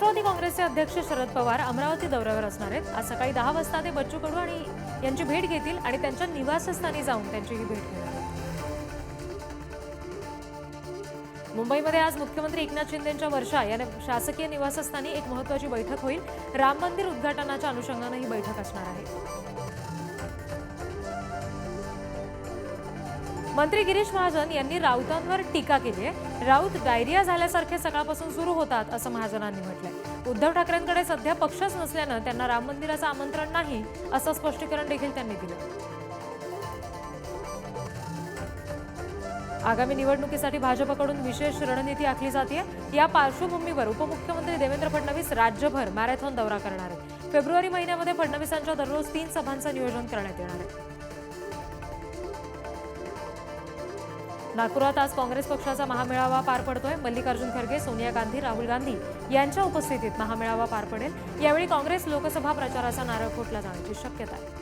राष्ट्रवादी काँग्रेसचे अध्यक्ष शरद पवार अमरावती दौऱ्यावर असणार आहेत. आज सकाळी दहा वाजता ते बच्चू कडू आणि यांची भेट घेतील आणि त्यांच्या निवासस्थानी जाऊन त्यांची ही भेट घेणार मुंबईमध्ये आज मुख्यमंत्री एकनाथ शिंदेच्या वर्षा या शासकीय निवासस्थानी एक महत्वाची बैठक होईल. राम मंदिर उद्घाटनाच्या अनुषंगानं ही बैठक असणार आहे. मंत्री गिरीश महाजन यांनी राऊतांवर टीका केली आहे. राऊत डायरिया झाल्यासारखे सकाळपासून सुरू होतात असं महाजनांनी म्हटलंय. उद्धव ठाकरेंकडे सध्या पक्षच नसल्यानं त्यांना राम मंदिराचं आमंत्रण नाही असं स्पष्टीकरण देखील त्यांनी दिलं आगामी निवडणुकीसाठी भाजपकडून विशेष रणनीती आखली जाते या पार्श्वभूमीवर उपमुख्यमंत्री देवेंद्र फडणवीस राज्यभर मॅरेथॉन दौरा करणार आहेत. फेब्रुवारी महिन्यामध्ये फडणवीसांच्या दररोज तीन सभांचं नियोजन करण्यात येणार आहे. नागपुरात आज काँग्रेस पक्षाचा महामेळावा पार पडतोय. मल्लिकार्जुन खरगे सोनिया गांधी राहुल गांधी यांच्या उपस्थितीत महामेळावा पार पडेल. यावेळी काँग्रेस लोकसभा प्रचाराचा नारळ फुटला जाण्याची शक्यता आहे.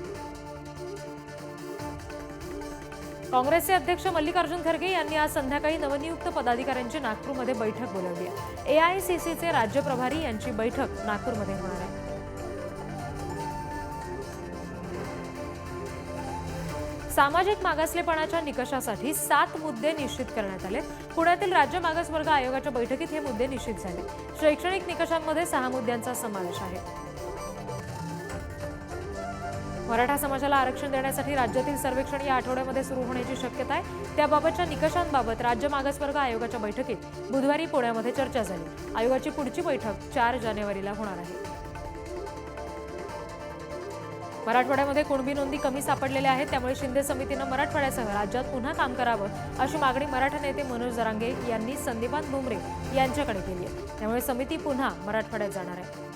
काँग्रेसचे अध्यक्ष मल्लिकार्जुन खरगे यांनी आज संध्याकाळी नवनियुक्त पदाधिकाऱ्यांची नागपूरमध्ये बैठक बोलावली आहे. एआयसीसीचे राज्य प्रभारी यांची बैठक नागपूरमध्ये होणार आहे. सामाजिक मागासलेपणाच्या निकषासाठी सात मुद्दे निश्चित करण्यात आले पुण्यातील राज्य मागासवर्ग आयोगाच्या बैठकीत हे मुद्दे निश्चित झाले. शैक्षणिक निकषांमध्ये सहा मुद्द्यांचा समावेश आहे. मराठा समाजाला आरक्षण देण्यासाठी राज्यातील सर्वेक्षण या आठवड्यामध्ये सुरू होण्याची शक्यता आहे. त्याबाबतच्या निकषांबाबत राज्य मागासवर्ग आयोगाच्या बैठकीत बुधवारी पुण्यामध्ये चर्चा झाली. आयोगाची पुढची बैठक चार जानेवारीला होणार आहे. मराठवाड्यामध्ये कुणबी नोंदी कमी सापडलेल्या आहेत त्यामुळे शिंदे समितीनं मराठवाड्यासह राज्यात पुन्हा काम करावं अशी मागणी मराठा नेते मनोज जरांगे यांनी संदीपान भुमरे यांच्याकडे केली आहे. त्यामुळे समिती पुन्हा मराठवाड्यात जाणार आहे.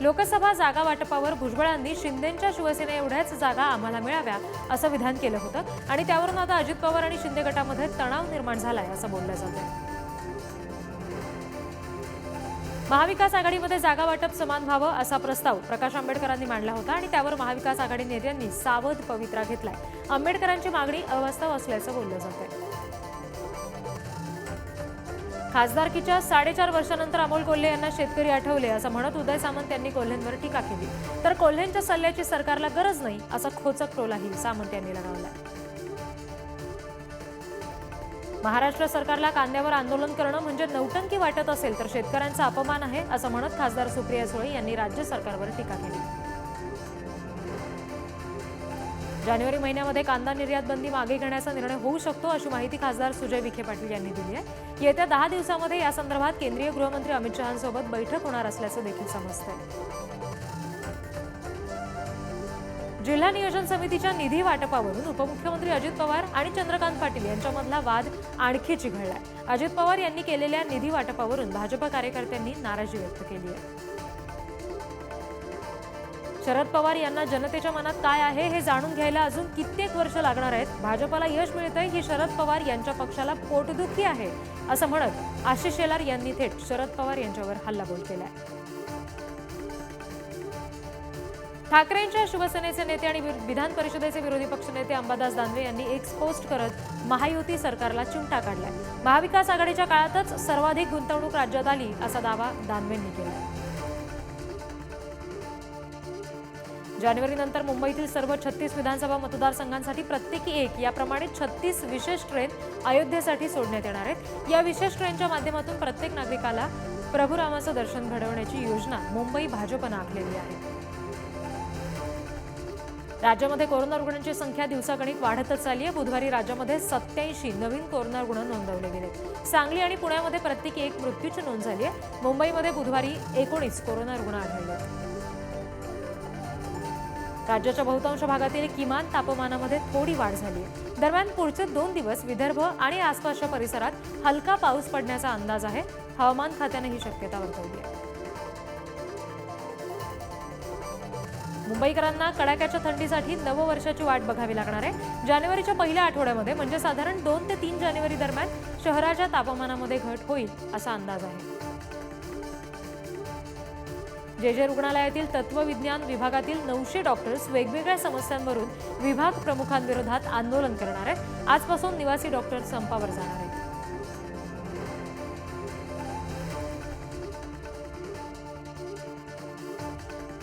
लोकसभा जागा वाटपावर भुजबळांनी शिंदेच्या शिवसेने एवढ्याच जागा आम्हाला मिळाव्या असं विधान केलं होतं आणि त्यावरून आता अजित पवार आणि शिंदे गटामध्ये तणाव निर्माण झालाय असं बोललं जात आहे महाविकास आघाडीमध्ये जागा वाटप समान व्हावं असा प्रस्ताव प्रकाश आंबेडकरांनी मांडला होता आणि त्यावर महाविकास आघाडी नेत्यांनी सावध पवित्रा घेतलाय. आंबेडकरांची मागणी अवास्तव असल्याचं बोललं जात आहे खासदारकीच्या साडेचार वर्षानंतर अमोल कोल्हे यांना शेतकरी आठवले असं म्हणत उदय सामंत यांनी कोल्हेंवर टीका केली. तर कोल्हेंच्या सल्ल्याची सरकारला गरज नाही असा खोचक टोलाही सामंत यांनी लगावला महाराष्ट्र सरकारला कांद्यावर आंदोलन करणं म्हणजे नौटंकी वाटत असेल तर शेतकऱ्यांचा अपमान आहे असं म्हणत खासदार सुप्रिया सुळे यांनी राज्य सरकारवर टीका केली. जानेवारी महिन्यामध्ये कांदा निर्यात बंदी मागे घेण्याचा निर्णय होऊ शकतो अशी माहिती खासदार सुजय विखे पाटील यांनी दिली आहे. येत्या दहा दिवसामध्ये या संदर्भात केंद्रीय गृहमंत्री अमित शहांसोबत बैठक होणार असल्याचं देखील समजतंय. जिल्हा नियोजन समितीच्या निधी वाटपावरून उपमुख्यमंत्री अजित पवार आणि चंद्रकांत पाटील यांच्यामधला वाद आणखी चिघळलाय. अजित पवार यांनी केलेल्या निधी वाटपावरून भाजप कार्यकर्त्यांनी नाराजी व्यक्त केली आहे. शरद पवार यांना जनतेच्या मनात काय आहे हे जाणून घ्यायला अजून कित्येक वर्ष लागणार आहेत. भाजपाला यश मिळतंय ही शरद पवार यांच्या पक्षाला पोटदुखी आहे असं म्हणत आशिष शेलार यांनी थेट शरद पवार यांच्यावर हल्लाबोल केलाय. ठाकरेंच्या शिवसेनेचे नेते आणि विधान परिषदेचे विरोधी पक्षनेते अंबादास दानवे यांनी एक पोस्ट करत महायुती सरकारला चिमटा काढलाय. महाविकास आघाडीच्या काळातच सर्वाधिक गुंतवणूक राज्यात आली असा दावा दानवेंनी केला. जानेवारीनंतर मुंबईतील सर्व छत्तीस विधानसभा मतदारसंघांसाठी प्रत्येकी एक याप्रमाणे छत्तीस विशेष ट्रेन अयोध्येसाठी सोडण्यात येणार आहेत. या विशेष ट्रेनच्या माध्यमातून प्रत्येक नागरिकाला प्रभुरामाचं दर्शन घडवण्याची योजना मुंबई भाजपनं आखलेली आहे. राज्यामध्ये कोरोना रुग्णांची संख्या दिवसागणिक वाढतच चालली आहे. बुधवारी राज्यामध्ये सत्याऐंशी नवीन कोरोना रुग्ण नोंदवले गेले. सांगली आणि पुण्यामध्ये प्रत्येकी एक मृत्यूची नोंद झाली आहे. मुंबईमध्ये बुधवारी एकोणीस कोरोना रुग्ण आढळले. राज्याच्या बहुतांश भागातील किमान तापमानामध्ये थोडी वाढ झाली दरम्यान पुढचे दोन दिवस विदर्भ आणि आसपासच्या परिसरात हलका पाऊस पडण्याचा अंदाज आहे. हवामान खात्यानं ही शक्यता वर्तवली आहे. मुंबईकरांना कडाक्याच्या थंडीसाठी नववर्षाची वाट बघावी लागणार आहे. जानेवारीच्या पहिल्या आठवड्यामध्ये म्हणजे साधारण दोन ते तीन जानेवारी दरम्यान शहराच्या तापमानामध्ये घट होईल असा अंदाज आहे. जे जे रुग्णालयातील तत्वविज्ञान विभागातील नऊशे डॉक्टर्स वेगवेगळ्या समस्यांवरून विभाग प्रमुखांविरोधात आंदोलन करणार आहेत. आजपासून निवासी डॉक्टर संपावर जाणार आहेत.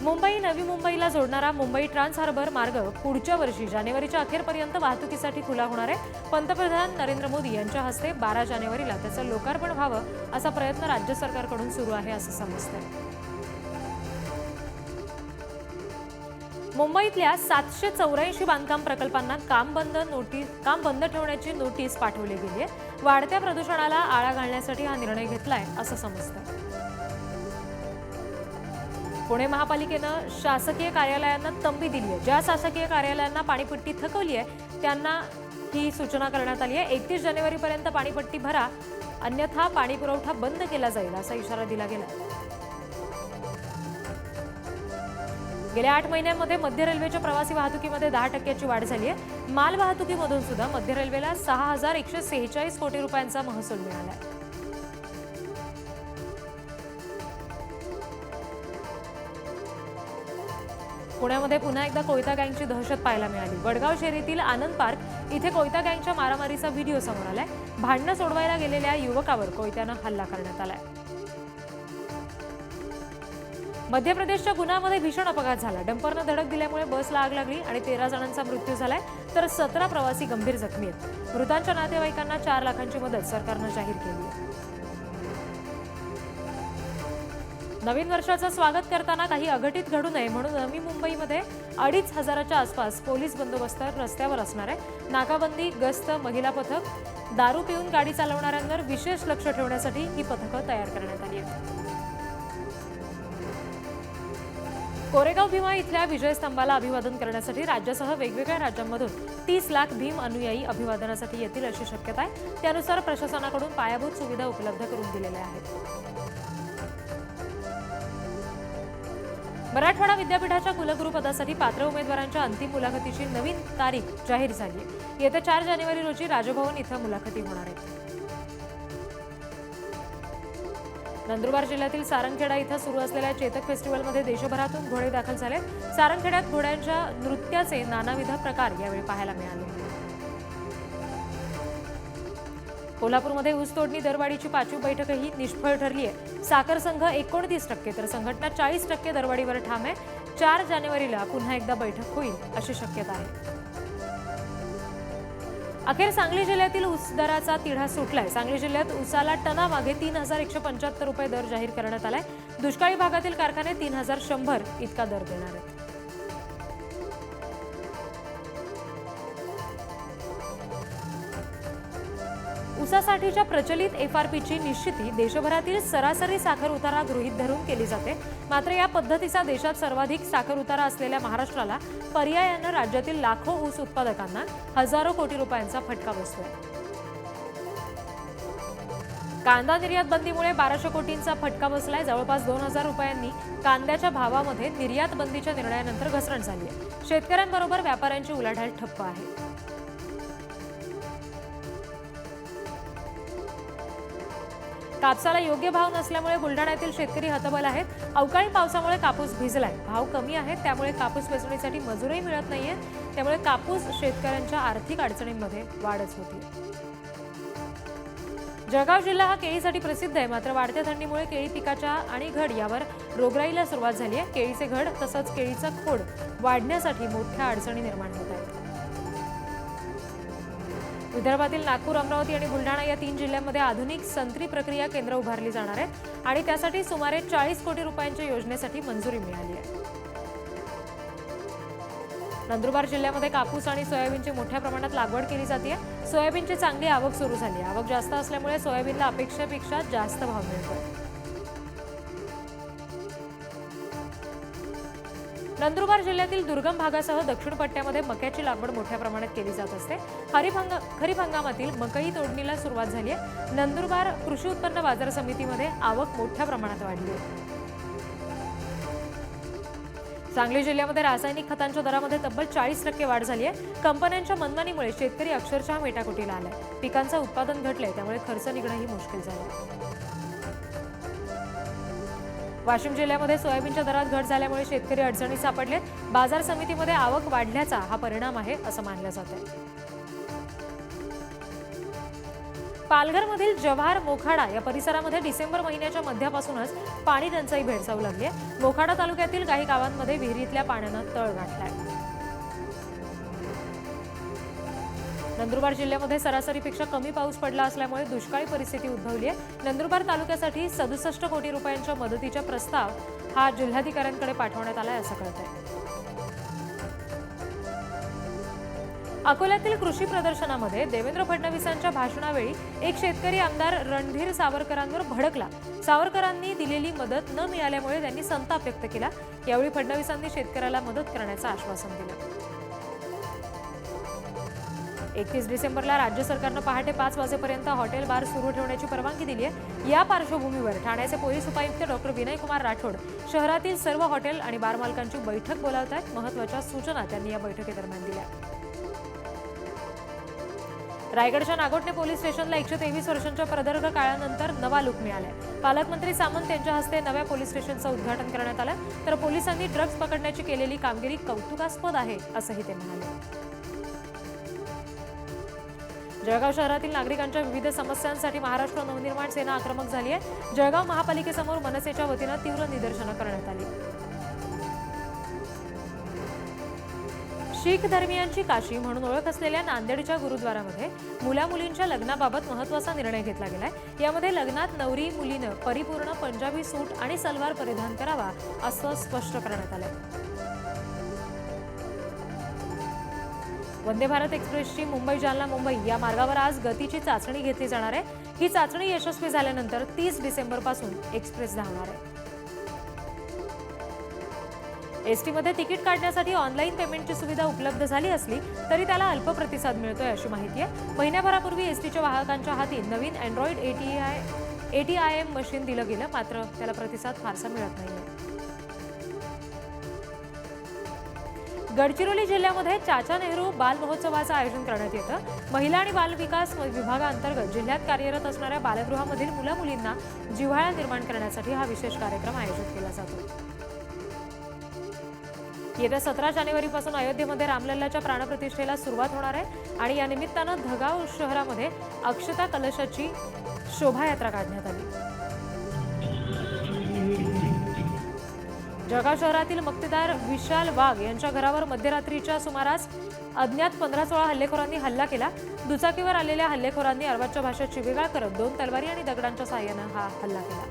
मुंबई नवी मुंबईला जोडणारा मुंबई ट्रान्स हार्बर मार्ग पुढच्या वर्षी जानेवारीच्या अखेरपर्यंत वाहतुकीसाठी खुला होणार आहे. पंतप्रधान नरेंद्र मोदी यांच्या हस्ते बारा जानेवारीला त्याचं लोकार्पण व्हावं असा प्रयत्न राज्य सरकारकडून सुरू आहे असं समजतं मुंबईतल्या सातशे चौऱ्याऐंशी बांधकाम प्रकल्पांना काम बंद नोटीस काम बंद ठेवण्याची नोटीस पाठवली गेली आहे. वाढत्या प्रदूषणाला आळा घालण्यासाठी हा निर्णय घेतलाय असं समजतं पुणे महापालिकेनं शासकीय कार्यालयांना तंबी दिली आहे. ज्या शासकीय कार्यालयांना पाणीपट्टी थकवली आहे त्यांना ही सूचना करण्यात आली आहे. एकतीस जानेवारीपर्यंत पाणीपट्टी भरा अन्यथा पाणीपुरवठा बंद केला जाईल असा इशारा दिला गेला गेल्या आठ महिन्यांमध्ये मध्य रेल्वेच्या प्रवासी वाहतुकीमध्ये दहा टक्क्याची वाढ झाली आहे. माल वाहतुकीमधून सुद्धा मध्य रेल्वेला सहा हजार एकशे सेहेचाळीस कोटी रुपयांचा महसूल मिळाला आहे. पुण्यामध्ये पुन्हा एकदा कोयता गँगची दहशत पाहायला मिळाली. वडगाव शहरीतील आनंद पार्क इथे कोयता गँगच्या मारामारीचा व्हिडिओ समोर आलाय. भांडणं सोडवायला गेलेल्या युवकावर कोयत्यानं हल्ला करण्यात आलाय. मध्य प्रदेशच्या गुन्ह्यामध्ये भीषण अपघात झाला. डंपरनं धडक दिल्यामुळे बसला आग लागली आणि तेरा जणांचा मृत्यू झालाय. तर सतरा प्रवासी गंभीर जखमी आहेत. मृतांच्या नातेवाईकांना चार लाखांची मदत सरकारनं जाहीर केली आहे. नवीन वर्षाचं स्वागत करताना काही अघटित घडू नये म्हणून नवी मुंबईमध्ये अडीच हजाराच्या आसपास पोलीस बंदोबस्त रस्त्यावर असणार आहे. नाकाबंदी गस्त महिला पथक दारू पिऊन गाडी चालवणाऱ्यांवर विशेष लक्ष ठेवण्यासाठी ही पथकं तयार करण्यात आली आहेत. कोरेगाव भीमा इथल्या विजय स्तंभाला अभिवादन करण्यासाठी राज्यासह वेगवेगळ्या राज्यांमधून तीस लाख भीम अनुयायी अभिवादनासाठी येतील अशी शक्यता आहे. त्यानुसार प्रशासनाकडून पायाभूत सुविधा उपलब्ध करून दिलेल्या आहेत. मराठवाडा विद्यापीठाच्या कुलगुरुपदासाठी पात्र उमेदवारांच्या अंतिम मुलाखतीची नवीन तारीख जाहीर झाली आहे. येत्या चार जानेवारी रोजी राजभवन इथं मुलाखती होणार आहेत. नंदुरबार जिल्ह्यातील सारंगखेडा इथं सुरू असलेल्या चेतक फेस्टिवलमध्ये देशभरातून घोडे दाखल झाले सारंगखेड्यात घोड्यांच्या नृत्याचे नानाविध प्रकार यावेळी पाहायला मिळाले. कोल्हापूरमध्ये ऊस तोडणी दरवाढीची पाचवी बैठकही निष्फळ ठरली आहे. साखर संघ एकोणतीस टक्के तर संघटना चाळीस टक्के दरवाढीवर ठाम आहे. चार जानेवारीला पुन्हा एकदा बैठक होईल अशी शक्यता आहे. अखेर सांगली जिल्ह्यातील ऊस दराचा तिढा सुटलाय. सांगली जिल्ह्यात ऊसाला टनामागे तीन हजार एकशे पंच्याहत्तर रुपये दर जाहीर करण्यात आलाय. दुष्काळी भागातील कारखाने तीन हजार शंभर इतका दर देणार आहेत. ऊसासाठीच्या प्रचलित एफ आर पीची निश्चिती देशभरातील सरासरी साखर उतारा गृहीत धरून केली जाते. मात्र या पद्धतीचा देशात सर्वाधिक साखर उतारा असलेल्या महाराष्ट्राला पर्यायानं राज्यातील लाखो ऊस उत्पादकांना हजारो कोटी रुपयांचा फटका बसतोय. कांदा निर्यात बंदीमुळे बाराशे कोटींचा फटका बसलाय. जवळपास दोन हजार रुपयांनी कांद्याच्या भावामध्ये निर्यात बंदीच्या निर्णयानंतर घसरण झाली आहे शेतकऱ्यांबरोबर व्यापाऱ्यांची उलाढाल ठप्प आहे. कापसाला योग्य भाव नसल्यामुळे बुलढाण्यातील शेतकरी हतबल आहेत. अवकाळी पावसामुळे कापूस भिजलाय. भाव कमी आहेत त्यामुळे कापूस वेचणीसाठी मजुरही मिळत नाहीये. त्यामुळे कापूस शेतकऱ्यांच्या आर्थिक अडचणींमध्ये वाढच होती जळगाव जिल्हा हा केळीसाठी प्रसिद्ध आहे. मात्र वाढत्या थंडीमुळे केळी पिकाच्या आणि घड यावर रोगराईला सुरुवात झाली आहे केळीचे घड तसंच केळीचा खोड वाढण्यासाठी मोठ्या अडचणी निर्माण होत आहेत. विदर्भातील नागपूर अमरावती आणि बुलढाणा या तीन जिल्ह्यांमध्ये आधुनिक संत्री प्रक्रिया केंद्र उभारली जाणार आहेत आणि त्यासाठी सुमारे चाळीस कोटी रुपयांच्या योजनेसाठी मंजुरी मिळाली आहे. नंदुरबार जिल्ह्यामध्ये कापूस आणि सोयाबीनची मोठ्या प्रमाणात लागवड केली जाते. सोयाबीनची चांगली आवक सुरू झाली आहे. आवक जास्त असल्यामुळे सोयाबीनला अपेक्षेपेक्षा जास्त भाव मिळतो नंदुरबार जिल्ह्यातील दुर्गम भागासह दक्षिण पट्ट्यामध्ये मक्याची लागवड मोठ्या प्रमाणात केली जात असते. खरीप हंगा खरीप हंगामातील मकई तोडणीला सुरुवात झाली आहे. नंदुरबार कृषी उत्पन्न बाजार समितीमध्ये आवक मोठ्या प्रमाणात वाढली आहे. सांगली जिल्ह्यामध्ये रासायनिक खतांच्या दरामध्ये तब्बल चाळीस टक्के वाढ झाली आहे. कंपन्यांच्या मनमानीमुळे शेतकरी अक्षरशः मेटाकुटीला आलाय. पिकांचं उत्पादन घटलंय त्यामुळे खर्च निघणंही मुश्किल झालं वाशिम जिल्ह्यामध्ये सोयाबीनच्या दरात घट झाल्यामुळे शेतकरी अडचणीत सापडले बाजार समितीमध्ये आवक वाढल्याचा हा परिणाम आहे असं मानलं जात आहे. पालघरमधील जव्हार मोखाडा या परिसरामध्ये डिसेंबर महिन्याच्या मध्यापासूनच पाणी टंचाई भेडसावू लागली आहे. मोखाडा तालुक्यातील काही गावांमध्ये विहिरीतल्या पाण्यानं तळ गाठलाय. नंदुरबार जिल्ह्यामध्ये सरासरीपेक्षा कमी पाऊस पडला असल्यामुळे दुष्काळी परिस्थिती उद्भवली आहे. नंदुरबार तालुक्यासाठी सदुसष्ट कोटी रुपयांच्या मदतीचा प्रस्ताव हा जिल्हाधिकाऱ्यांकडे पाठवण्यात आलाय असं कळत आहे अकोल्यातील कृषी प्रदर्शनामध्ये देवेंद्र फडणवीसांच्या भाषणावेळी एक शेतकरी आमदार रणधीर सावरकरांवर भडकला. सावरकरांनी दिलेली मदत न मिळाल्यामुळे त्यांनी संताप व्यक्त केला. यावेळी फडणवीसांनी शेतकऱ्याला मदत करण्याचं आश्वासन दिलं. एकतीस डिसेंबरला राज्य सरकारनं पहाटे पाच वाजेपर्यंत हॉटेल बार सुरू ठेवण्याची परवानगी दिली आहे. या पार्श्वभूमीवर ठाण्याचे पोलीस उपायुक्त डॉक्टर विनयकुमार राठोड शहरातील सर्व हॉटेल आणि बार मालकांची बैठक बोलावत आहेत. महत्त्वाच्या सूचना त्यांनी या बैठकीदरम्यान दिल्या. रायगडच्या नागोटणे पोलीस स्टेशनला एकशे तेवीस वर्षांच्या प्रदीर्घ काळानंतर नवा लुक मिळालाय. पालकमंत्री सामंत यांच्या हस्ते नव्या पोलीस स्टेशनचं उद्घाटन करण्यात आलं. तर पोलिसांनी ड्रग्ज पकडण्याची केलेली कामगिरी कौतुकास्पद आहे असंही ते म्हणाले. जळगाव शहरातील नागरिकांच्या विविध समस्यांसाठी महाराष्ट्र नवनिर्माण सेना आक्रमक झाली आहे. जळगाव महापालिकेसमोर मनसेच्या वतीनं तीव्र निदर्शनं करण्यात आली. शीख धर्मियांची काशी म्हणून ओळख असलेल्या नांदेडच्या गुरुद्वारामध्ये मुला मुलींच्या लग्नाबाबत महत्त्वाचा निर्णय घेतला गेलाय. यामध्ये लग्नात नवरी मुलीनं परिपूर्ण पंजाबी सूट आणि सलवार परिधान करावा असं स्पष्ट करण्यात आलंय. वंदे भारत एक्सप्रेसची मुंबई जालना मुंबई या मार्गावर आज गतीची चाचणी घेतली जाणार आहे. ही चाचणी यशस्वी झाल्यानंतर तीस डिसेंबरपासून एक्सप्रेस धावणार आहे. एसटीमध्ये तिकीट काढण्यासाठी ऑनलाईन पेमेंटची सुविधा उपलब्ध झाली असली तरी त्याला अल्प प्रतिसाद मिळतोय अशी माहिती आहे. महिन्याभरापूर्वी एसटीच्या वाहकांच्या हाती नवीन अँड्रॉइड एटीआय एटीआयएम मशीन दिलं गेलं मात्र त्याला प्रतिसाद फारसा मिळत नाही गडचिरोली जिल्ह्यामध्ये चाचा नेहरू बाल महोत्सवाचं आयोजन करण्यात येतं. महिला आणि बालविकास विभागाअंतर्गत जिल्ह्यात कार्यरत असणाऱ्या बालगृहामधील मुला मुलींना जिव्हाळा निर्माण करण्यासाठी हा विशेष कार्यक्रम आयोजित केला जातो. येत्या सतरा जानेवारीपासून अयोध्येमध्ये रामलल्लाच्या प्राणप्रतिष्ठेला सुरुवात होणार आहे आणि या निमित्तानं धगाव शहरामध्ये अक्षता कलशाची शोभायात्रा काढण्यात आली. जळगाव शहरातील मक्तेदार विशाल वाघ यांच्या घरावर मध्यरात्रीच्या सुमारास अज्ञात पंधरा सोळा हल्लेखोरांनी हल्ला केला. दुचाकीवर आलेल्या हल्लेखोरांनी अर्वाच्या भाषेत शिवेगाळ करत दोन तलवारी आणि दगडांच्या सहाय्यानं हा हल्ला केला.